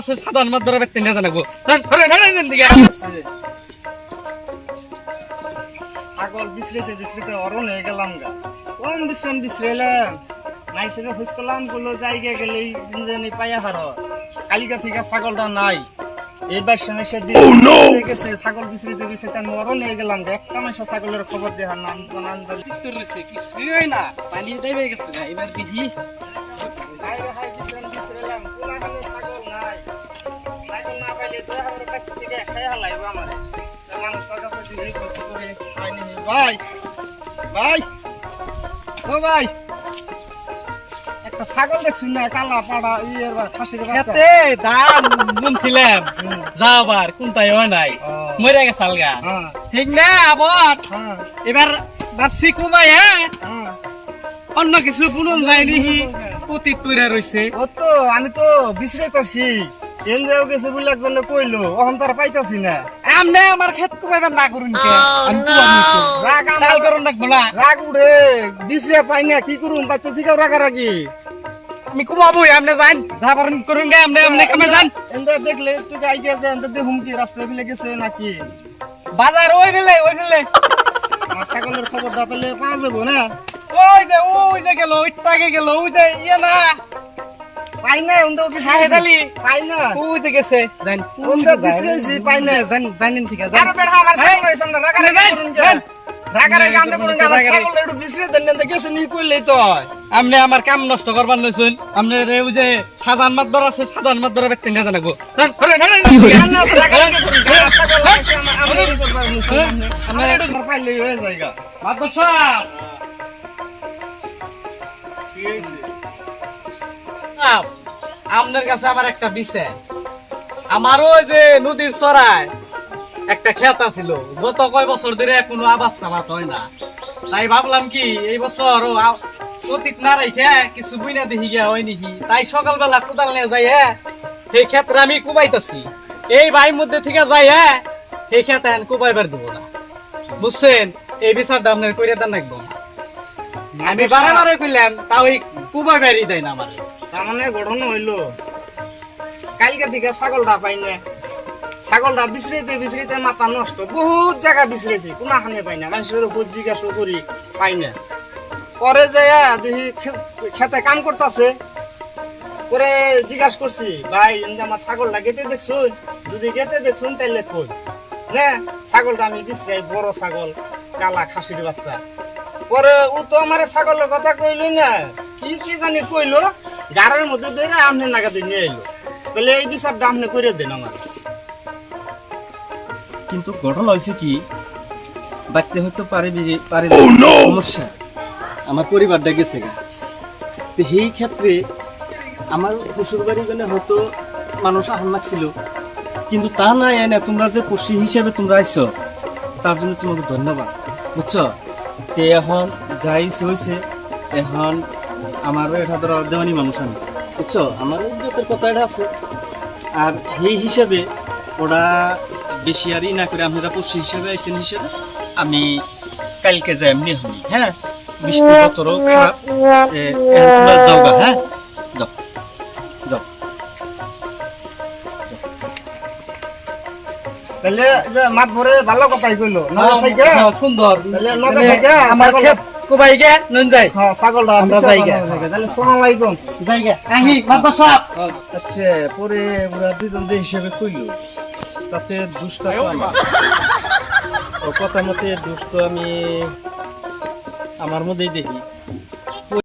আছে সাধারণ মাত ধরে ব্যক্তি নিয়ে জানাব দিকে। ছাগল বিশ্রিতে বিশ্রিতে অরণ হয়ে গেলাম গা। কম বিশ্রাম বিশ্রাইলাম। নাইসের হুস করলামগুলো জায়গা গেলেই জানি পাইয়া হার। কালিকা থেকে ছাগলটা নাই। এইবার সময় সে গেছে ছাগল বিশ্রিতে অরণ হয়ে গেলাম গা। একটা মাসে ছাগলের খবর দেওয়ার নাম নাম কিছুই না। পানি দেবে গেছে এবার দেখি। তো আমার কাছ হালাইব আমারে মানুষটার কাছে দিদি কষ্ট করে পাইনি ভাই ভাই ও ভাই একটা ছাগল দেখছুন না কালা পাড়া ইয়ের খাসির খেতে দাম বুনছিলাম যাবার কোনটাই হয় নাই। ও, মরে গেছে আলগা। হ্যাঁ। ঠিক না আবার হ্যাঁ। এবার ভাবছি কুমাই হ্যাঁ? অন্য কিছু বুনন যায়নি অতীত তৈরি রয়েছে ও তো আমি তো বিশ্রাইতাছি। এনজিও গেছে বলে একজনে কইলো অহন তার পাইতাছি না। আমনে আমার ক্ষেত কুমাইবার না করুন কে। আমি কুমার নিছি রাগ আমার- করুন রাগ উড়ে পাই না কি করুম? বাচ্চা থেকেও রাগারাগি। আমি কুমাবই আপনি যান যা পারেন করুন গে আপনি আপনি কামে যান। এন্দা দেখলে একটু গাই গেছে এন্দা রাস্তায় গেছে নাকি? বাজার ওই ফেলে ওই আমার ছাগলের খবর দা পাওয়া যাব না? ওই যে ওই যে গেল ওই টাকে গেল ওই যে ইয়ে না। পাই না আলী। পাই না ওই যে গেছে? যান ওন্দা বিশ্রেছি পাই না জান জানেন ঠিক আছে আরে বেড়া আমার ছাগল হইছে না রাগারাগি যান, করুন কে? যান। রাগারাগি আমরা করুন আমার রাগারাগি। একটু বিশ্রে দেন না গেছে নি কইলেই তো হয়। আমার কাম নষ্ট করবার নইছেন আপনি রে ওই যে সাধারণ মাতবর আছে সাধারণ মাতবর ব্যক্তি না জানাব। কেন না রাগারাগি করুন কে? আমার ছাগল হইছে, আমার- আমরা করবার মুসলিম আমরা একটু ঘর পাইলেই হয়ে যায়গা। মাতবর সাহেব। আপনার কাছে আমার একটা বিষয়। আমার ওই যে নদীর চড়ায় একটা খেত ছিল গত কয় বছর ধরে কোনো আবাদ সাবাদ হয় না। তাই ভাবলাম কি এই বছর ও অতীত না রেখে কিছু বুইনা দেখি গিয়া হয় নাকি। তাই সকালবেলা কোদাল নিয়ে যাই হ্যাঁ সেই ক্ষেত্রে আমি কুবাইতাছি। এই ভাই মধ্যে থেকে যাই হ্যাঁ সেই ক্ষেত্রে কুবাইবার দেবো না। বুঝছেন? এই বিচারটা আপনার করে দেন একদম। আমি বারে বারে কইলাম তাও এই কুবাইবারই দেয় না আমার। তার মানে গঠন হইল। কালকে থেকে ছাগলটা পাই না ছাগলটা বিচরিতে বিচরিতে মাথা নষ্ট। বহুত জায়গা বিচরেছি কোনাখানে পাই না মানুষের উপর জিজ্ঞাসা করি পাই না পরে যে দেখি খেতে কাম করতেছে। পরে জিজ্ঞাসা করছি, ভাই এমনি আমার ছাগলটা গেতে দেখছুন? যদি গেতে দেখছুন তাইলে কই? না, ছাগলটা আমি বিচরাই বড় ছাগল কালা খাসির বাচ্চা। পরে ও তো আমার ছাগলের কথা কইলই না। কি কি জানি কইলো? গাড়ের মধ্যে ধরে আমনে নাগাদে নিয়ে এলো। তাহলে এই বিচারটা আমনে করে দেন আমার। কিন্তু ঘটনা হয়েছে কি বাচ্চা হয়তো পারে পারে সমস্যা। আমার পরিবারটা গেছে গা। তো সেই ক্ষেত্রে আমার শ্বশুর বাড়ি গেলে হয়তো মানুষ আহ্বান লাগছিল কিন্তু তা না এনে তোমরা যে পশি হিসাবে তোমরা আইছো তার জন্য তোমাকে ধন্যবাদ। বুঝছ? তে এখন যাই হয়েছে এখন আমারও এটা ধরো দেওয়ানি মানুষ আমি। বুঝছ? আমার ইজ্জতের কথা এটা আছে। আর সেই হিসাবে ওরা বেশি আরই না করে আপনারা পড়ছি হিসাবে আইসেন হিসাবে আমি কালকে যাই এমনি হই হ্যাঁ? বৃষ্টি বতরও খারাপ যাও গা, হ্যাঁ? যাও যাও। তাহলে মাত ভরে ভালো কথাই কইলো। থেকে হ্যাঁ, সুন্দর। থেকে আমার ক্ষেত নুন যাই হ্যাঁ ছাগলটা আমরা বিচার যাইগা। বানানো থাকে। তাহলে সালাম আলাইকুম যাই আহি মাতবর সাহেব আচ্ছা পরে ওরা দুজন যে হিসেবে কইল তাতে দুষ্ট তো আমার। কথা মতে দুষ্ট আমি আমার মধ্যেই দেখি